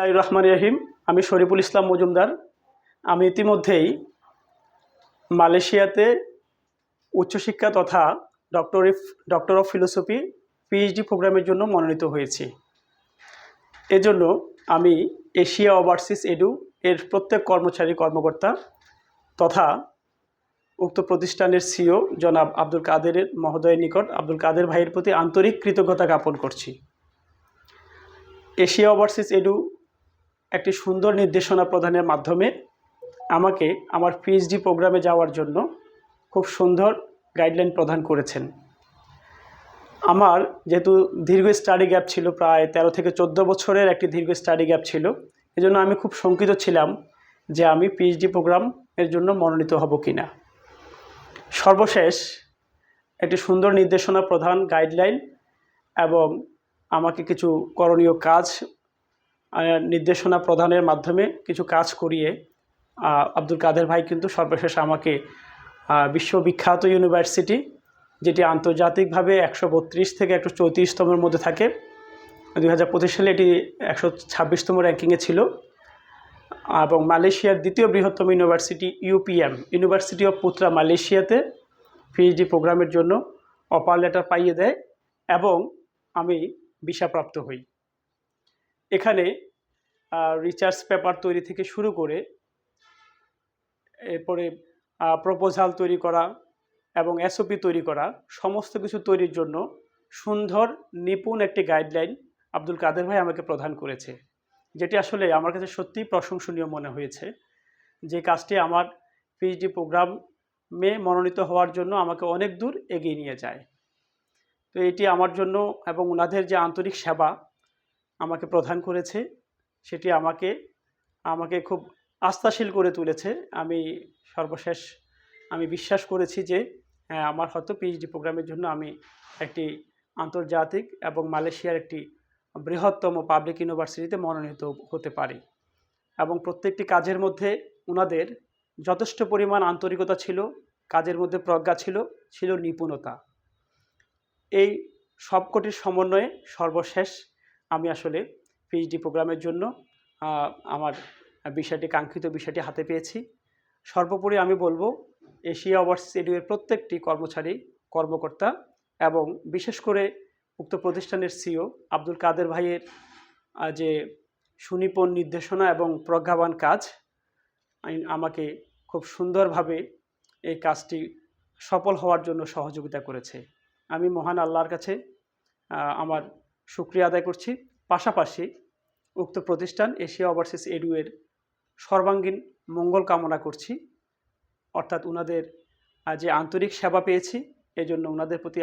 বিসমিল্লাহ রহমান রহিম আমি শরীফুল ইসলাম মজুমদার। আমি ইতিমধ্যেই মালয়েশিয়াতে উচ্চশিক্ষা তথা doctor doctor of philosophy PhD প্রোগ্রামের জন্য মনোনীত হয়েছি। এজন্য আমি এশিয়া ওভারসিস এডু এর প্রত্যেক কর্মচারী কর্মকর্তা তথা উক্ত প্রতিষ্ঠানের সিও জনাব আব্দুল কাদেরের মহোদয়ের নিকট আব্দুল কাদের ভাইয়ের প্রতি আন্তরিক কৃতজ্ঞতা জ্ঞাপন করছি। এশিয়া ওভারসিস এডু একটি সুন্দর নির্দেশনা প্রদানের মাধ্যমে আমাকে আমার পিএইচডি প্রোগ্রামে যাওয়ার জন্য খুব সুন্দর গাইডলাইন প্রদান করেছেন। আমার যেহেতু দীর্ঘ স্টাডি গ্যাপ ছিল, প্রায় তেরো থেকে চোদ্দ বছরের একটি দীর্ঘ স্টাডি গ্যাপ ছিল, এজন্য আমি খুব শঙ্কিত ছিলাম যে আমি পিএইচডি প্রোগ্রামের জন্য মনোনীত হব কি না সর্বশেষ একটি সুন্দর নির্দেশনা প্রধান গাইডলাইন এবং আমাকে কিছু করণীয় কাজ নির্দেশনা প্রদানের মাধ্যমে কিছু কাজ করিয়ে আব্দুল কাদের ভাই কিন্তু সর্বশেষ আমাকে বিশ্ববিখ্যাত ইউনিভার্সিটি, যেটি আন্তর্জাতিকভাবে একশো বত্রিশ থেকে একশো চৌত্রিশতমের মধ্যে থাকে, দুই হাজার পঁচিশ সালে এটি একশো ছাব্বিশতম র্যাঙ্কিংয়ে ছিল, এবং মালয়েশিয়ার দ্বিতীয় বৃহত্তম university UPM university of Putra মালয়েশিয়াতে পিএইচডি প্রোগ্রামের জন্য অপার লেটার পাইয়ে দেয়, এবং আমি ভিসাপ্রাপ্ত হই। এখানে রিচার্জ পেপার তৈরি থেকে শুরু করে এরপরে প্রপোজাল তৈরি করা এবং এসওপি তৈরি করা, সমস্ত কিছু তৈরির জন্য সুন্দর, নিপুণ একটি গাইডলাইন আব্দুল কাদের ভাই আমাকে প্রদান করেছে, যেটি আসলে আমার কাছে সত্যিই প্রশংসনীয় মনে হয়েছে যে কাজটি আমার পিএইচডি প্রোগ্রামে মনোনীত হওয়ার জন্য আমাকে অনেক দূর এগিয়ে নিয়ে যায়। তো এটি আমার জন্য এবং ওনাদের যে আন্তরিক সেবা আমাকে প্রদান করেছে সেটি আমাকে আমাকে খুব আস্থাশীল করে তুলেছে। আমি সর্বশেষ আমি বিশ্বাস করেছি যে হ্যাঁ আমার হয়তো পিএইচডি প্রোগ্রামের জন্য আমি একটি আন্তর্জাতিক এবং মালয়েশিয়ার একটি বৃহত্তম পাবলিক ইউনিভার্সিটিতে মনোনীত হতে পারি। এবং প্রত্যেকটি কাজের মধ্যে ওনাদের যথেষ্ট পরিমাণ আন্তরিকতা ছিল, কাজের মধ্যে প্রজ্ঞা ছিল ছিল নিপুণতা। এই সবকটির সমন্বয়ে সর্বশেষ আমি আসলে পিএইচডি প্রোগ্রামের জন্য আমার বিষয়টি, কাঙ্ক্ষিত বিষয়টি হাতে পেয়েছি। সর্বোপরি আমি বলব, এশিয়া ওভারসিজ এডুয়ের প্রত্যেকটি কর্মচারী, কর্মকর্তা এবং বিশেষ করে উক্ত প্রতিষ্ঠানের সিও আব্দুল কাদের ভাইয়ের যে সুনিপুণ নির্দেশনা এবং প্রজ্ঞাবান কাজ আমাকে খুব সুন্দরভাবে এই কাজটি সফল হওয়ার জন্য সহযোগিতা করেছে। আমি মহান আল্লাহর কাছে আমার শুক্রিয়া আদায় করছি। পাশাপাশি উক্ত প্রতিষ্ঠান এশিয়া ওভারসিস এডুয়ের সর্বাঙ্গীন মঙ্গল কামনা করছি। অর্থাৎ ওনাদের যে আন্তরিক সেবা পেয়েছি, এজন্য ওনাদের প্রতি